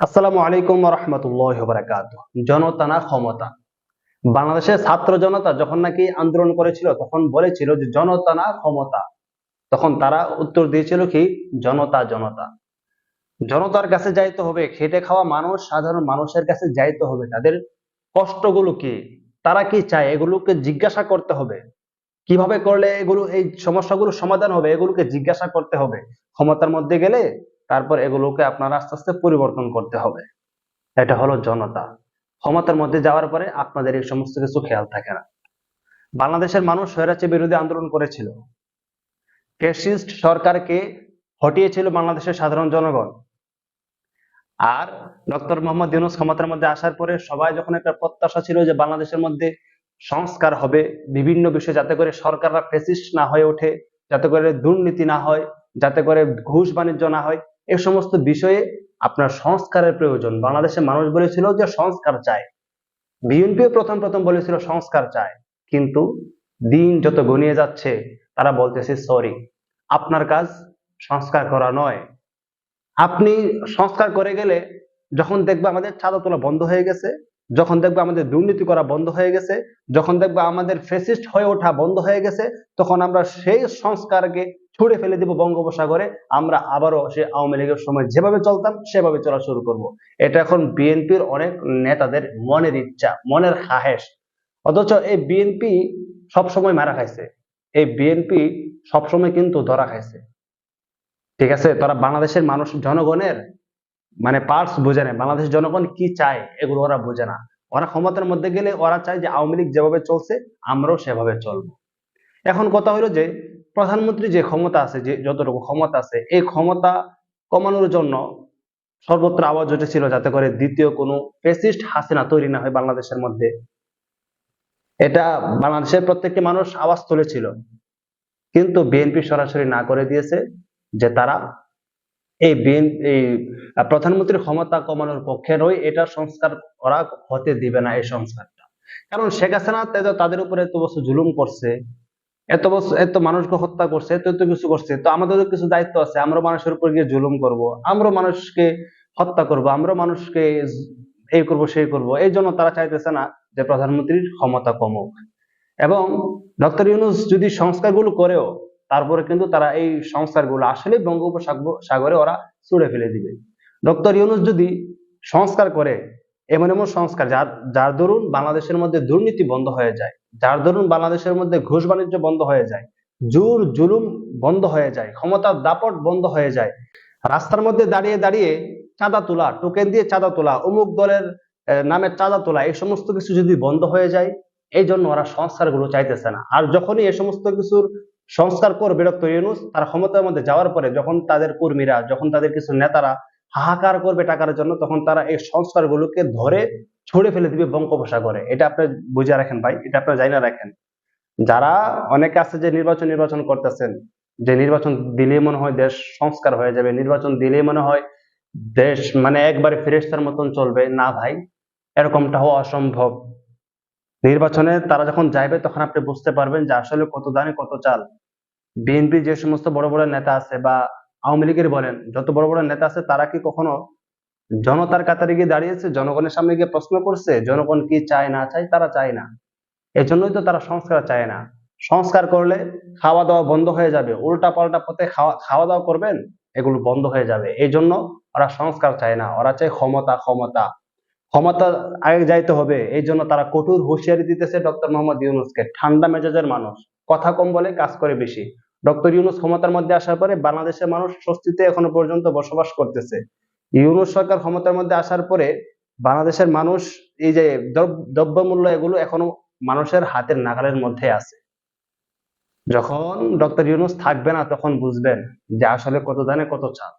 আসসালামু আলাইকুম রহমতুল্লাহ বারাকাত জনতা না ক্ষমতা। বাংলাদেশের ছাত্র জনতা যখন নাকি আন্দোলন করেছিল, তখন বলেছিল যে জনতা না ক্ষমতা। তখন তারা উত্তর দিয়েছিল কি? জনতা জনতা। জনতার কাছে যাইতে হবে, খেটে খাওয়া মানুষ, সাধারণ মানুষের কাছে যাইতে হবে। তাদের কষ্টগুলো কি? তারা কি চায়? এগুলোকে জিজ্ঞাসা করতে হবে। কীভাবে করলে এগুলো, এই সমস্যাগুলো সমাধান হবে? এগুলোকে জিজ্ঞাসা করতে হবে। ক্ষমতার মধ্যে গেলে তারপর এগুলোকে আপনার আস্তে আস্তে পরিবর্তন করতে হবে। এটা হলো জনতা। ক্ষমতার মধ্যে যাওয়ার পরে আপনাদের এই সমস্ত কিছু খেয়াল থাকে না। বাংলাদেশের মানুষ স্বৈরাচার বিরোধী আন্দোলন করেছিল। ফ্যাসিস্ট সরকারকে হটিয়েছিল বাংলাদেশের সাধারণ জনগণ। আর ডক্টর মোহাম্মদ ইউনুস ক্ষমতার মধ্যে আসার পরে সবাই যখন একটা প্রত্যাশা ছিল যে বাংলাদেশের মধ্যে সংস্কার হবে, বিভিন্ন বিষয়ে যাতে করে সরকাররা ফেসিস্ট না হয়ে ওঠে, যাতে করে দুর্নীতি না হয়, যাতে করে ঘুষ বাণিজ্য না হয় এই সমস্ত বিষয়ে আপনার সংস্কারের প্রয়োজন। বাংলাদেশের মানুষ বলেছিল যে সংস্কার চায় বিএনপিও প্রথম প্রথম বলেছিল সংস্কার চায় কিন্তু দিন যত গনিয়ে যাচ্ছে, তারা বলতেছে সরি আপনার কাজ সংস্কার করা নয়। আপনি সংস্কার করে গেলে যখন দেখবে আমাদের চাঁদা তোলা বন্ধ হয়ে গেছে, যখন দেখবে আমাদের দুর্নীতি করা বন্ধ হয়ে গেছে, যখন দেখবে আমাদের ফেসিস্ট হয়ে ওঠা বন্ধ হয়ে গেছে, তখন আমরা সেই সংস্কারকে ছুড়ে ফেলে দিব বঙ্গোপসাগরে, আমরা আবারও সে আওয়ামী লীগের সময় যেভাবে চলতাম, সেভাবে চলা শুরু করব। এটা এখন বিএনপির অনেক নেতাদের মনের ইচ্ছা, মনের খাহেশ। অথচ এই বিএনপি সবসময় মারা খাইছে। এই বিএনপি সবসময় কিন্তু ধরা খাইছে। ঠিক আছে? তারা বাংলাদেশের মানুষ, জনগণের মানে পার্স বোঝে না বাংলাদেশের জনগণ কি চায়, এগুলো ওরা বোঝে না। ওরা ক্ষমতার মধ্যে গেলে ওরা চায় যে আওয়ামী লীগ যেভাবে চলছে, আমরাও সেভাবে চলবো। এখন কথা হলো যে প্রধানমন্ত্রী যে ক্ষমতা আছে, যে যতটুকু ক্ষমতা আছে, এই ক্ষমতা কমানোর জন্য সর্বত্র আওয়াজ উঠেছিল যাতে করে দ্বিতীয় কোনো ফেসিস্ট হাসিনা তৈরি না হয় বাংলাদেশের মধ্যে। এটা বাংলাদেশের প্রত্যেকটি মানুষ আওয়াজ তুলেছিল। কিন্তু বিএনপি সরাসরি না করে দিয়েছে যে তারা এই বিএন, এই প্রধানমন্ত্রীর ক্ষমতা কমানোর পক্ষে নয়, এটা সংস্কার করা হতে দিবে না এই সংস্কারটা। কারণ শেখ হাসিনা তাদের উপরে এত বছর জুলুম করছে। এত বছর, এত মানুষকে হত্যা করছে, এত কিছু করছে, তো আমাদেরও কিছু দায়িত্ব আছে, আমরা মানুষের উপর গিয়ে জুলুম করব, আমরা মানুষকে হত্যা করব, আমরা মানুষকে এই করব, সেই করব, এই জন্য তারা চাইতেছে না যে প্রধানমন্ত্রীর ক্ষমতা কমুক। এবং ডক্টর ইউনুস যদি সংস্কারগুলো করেও, তারপরে কিন্তু তারা এই সংস্কারগুলো আসলে বঙ্গোপসাগরে ওরা ছুড়ে ফেলে দিবে। ডক্টর ইউনুস যদি সংস্কার করে, এমন এমন সংস্কার, যার যার দরুন বাংলাদেশের মধ্যে দুর্নীতি বন্ধ হয়ে যায় যার দরুন বাংলাদেশের মধ্যে ঘুষ বাণিজ্য বন্ধ হয়ে যায়, জোর, জুলুম বন্ধ হয়ে যায়, ক্ষমতার দাপট বন্ধ হয়ে যায়। রাস্তার মধ্যে দাঁড়িয়ে দাঁড়িয়ে চাঁদা তোলা টোকেন দিয়ে চাঁদা তোলা, অমুক দলের নামে চাঁদা তোলা, এই সমস্ত কিছু যদি বন্ধ হয়ে যায়, এই জন্য ওরা সংস্কারগুলো চাইতেছে না। আর যখনই এই সমস্ত কিছুর সংস্কার করবে ডক্টর ইউনুস, তার ক্ষমতার মধ্যে যাওয়ার পরে যখন তাদের কর্মীরা, যখন তাদের কিছু নেতারা হাহাকার করবে টাকার জন্য, তখন তারা এই সংস্কারগুলোকে ধরে ছড়ে ফেলে দিবে বঙ্গোপসাগরে। এটা আপনি বুঝে রাখেন ভাই, এটা আপনার জানা রাখেন। যারা অনেকে আছে যে নির্বাচন নির্বাচন করতেছেন, যে নির্বাচন দিলেই মনে হয় দেশ সংস্কার হয়ে যাবে, নির্বাচন দিলেই মনে হয় দেশ মানে একবারে ফেরেস্তার মতন চলবে। না ভাই, এরকমটা হওয়া অসম্ভব। নির্বাচনে তারা যখন যাইবে তখন আপনি বুঝতে পারবেন যে আসলে কত দানে কত চাল। বিএনপি যে সমস্ত বড় বড় নেতা আছে বা আওয়ামী লীগের বলেন, যত বড় বড় নেতা আছে তারা কি কখনো জনতার কাতারে গিয়ে দাঁড়িয়েছে, জনগণের সামনে গিয়ে প্রশ্ন করছে, জনগণ কি চায় না চায়, তারা চায় না। এজন্যই তো তারা সংস্কার চায় না। সংস্কার করলে খাওয়া দাওয়া বন্ধ হয়ে যাবে উল্টা পাল্টা পথে খাওয়া খাওয়া দাওয়া করবেন, এগুলো বন্ধ হয়ে যাবে। এই জন্য ওরা সংস্কার চায় না, ওরা চায় ক্ষমতা ক্ষমতা। ক্ষমতা আগে যাইতে হবে এই জন্য তারা কঠোর হুঁশিয়ারি দিতেছে ডক্টর মোহাম্মদ ইউনুসকে, ঠান্ডা মেজাজের মানুষ। কথা কম বলে কাজ করে বেশি। ডক্টর ইউনুস ক্ষমতার মধ্যে আসার পরে বাংলাদেশের মানুষ স্বস্তিতে এখনও পর্যন্ত বসবাস করতেছে। ইউনুস সরকার ক্ষমতার মধ্যে আসার পরে বাংলাদেশের মানুষ এই যে দ্রব্যমূল্য এগুলো এখনও মানুষের হাতের নাগালের মধ্যে আছে। যখন ডক্টর ইউনুস থাকবে না তখন বুঝবেন যে আসলে কত দানে কত চাল।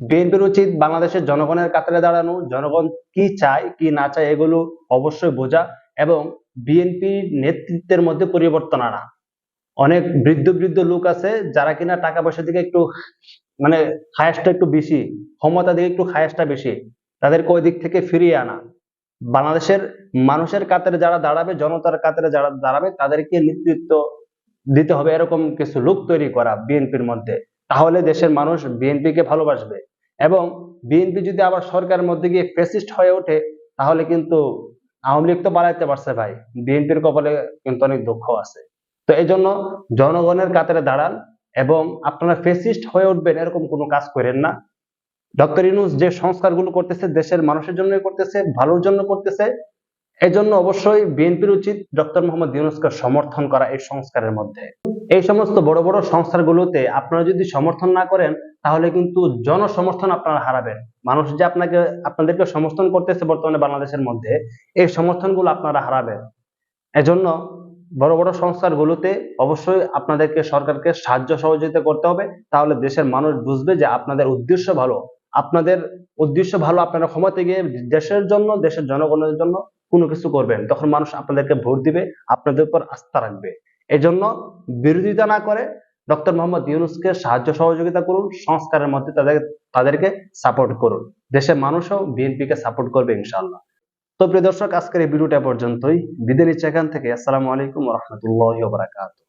বিএনপির উচিত বাংলাদেশের জনগণের কাতারে দাঁড়ানো, জনগণ কি চায়, কি না চায় এগুলো অবশ্যই বোঝা এবং বিএনপির নেতৃত্বের মধ্যে পরিবর্তন আনা। অনেক বৃদ্ধ বৃদ্ধ লোক আছে যারা কিনা টাকা পয়সা দিকে একটু মানে খায়াসটা একটু বেশি, ক্ষমতা দিকে একটু খায়াসটা বেশি, তাদেরকে ওই দিক থেকে ফিরিয়ে আনা। বাংলাদেশের মানুষের কাতারে যারা দাঁড়াবে, জনতার কাতারে যারা দাঁড়াবে, তাদেরকে নেতৃত্ব দিতে হবে এরকম কিছু লোক তৈরি করা বিএনপির মধ্যে। তাহলে দেশের মানুষ বিএনপিকে ভালোবাসবে এবং বিএনপি যদি আবার সরকারের মধ্যে গিয়ে ফেসিস্ট হয়ে ওঠে, তাহলে কিন্তু আওয়ামী লীগ তো বাড়াইতে পারছে ভাই। বিএনপির কপালে কিন্তু অনেক দুঃখ আছে। তো এই জন্য জনগণের কাতারে দাঁড়ান এবং আপনারা ফেসিস্ট হয়ে উঠবেন, এরকম কোনো কাজ করেন না। ডক্টর ইউনুস যে সংস্কারগুলো করতেছে, দেশের মানুষের জন্য করতেছে, ভালোর জন্য করতেছে এই জন্য অবশ্যই বিএনপির উচিত ডক্টর মোহাম্মদ ইউনুসকে সমর্থন করা এই সংস্কারের মধ্যে। এই সমস্ত বড় বড় সংস্কারগুলোতে আপনারা যদি সমর্থন না করেন, তাহলে কিন্তু জনসমর্থন আপনারা হারাবেন। মানুষ যে আপনাকে, আপনাদেরকে সমর্থন করতেছে বর্তমানে বাংলাদেশের মধ্যে, এই সমর্থনগুলো আপনারা হারাবেন। এজন্য বড় বড় সংস্কারগুলোতে অবশ্যই আপনাদেরকে সরকারকে সাহায্য সহযোগিতা করতে হবে। তাহলে দেশের মানুষ বুঝবে যে আপনাদের উদ্দেশ্য ভালো। আপনাদের উদ্দেশ্য ভালো, আপনারা ক্ষমতায় গিয়ে দেশের জন্য, দেশের জনগণের জন্য কোনো কিছু করবেন। তখন মানুষ আপনাদেরকে ভোট দিবে, আপনাদের উপর আস্থা রাখবে। এজন্য বিরোধিতা না করে ডক্টর মোহাম্মদ ইউনুসকে সাহায্য সহযোগিতা করুন, সংস্কারের মধ্যে তাদের, তাদেরকে সাপোর্ট করুন। দেশের মানুষও বিএনপিকে সাপোর্ট করবে ইনশাআল্লাহ। তো প্রিয় দর্শক, আজকের এই ভিডিওটা পর্যন্তই। বিদায় নিচ্ছে এখান থেকে। আসসালামু আলাইকুম রহমতুল্লাহ বারাকাতুহ।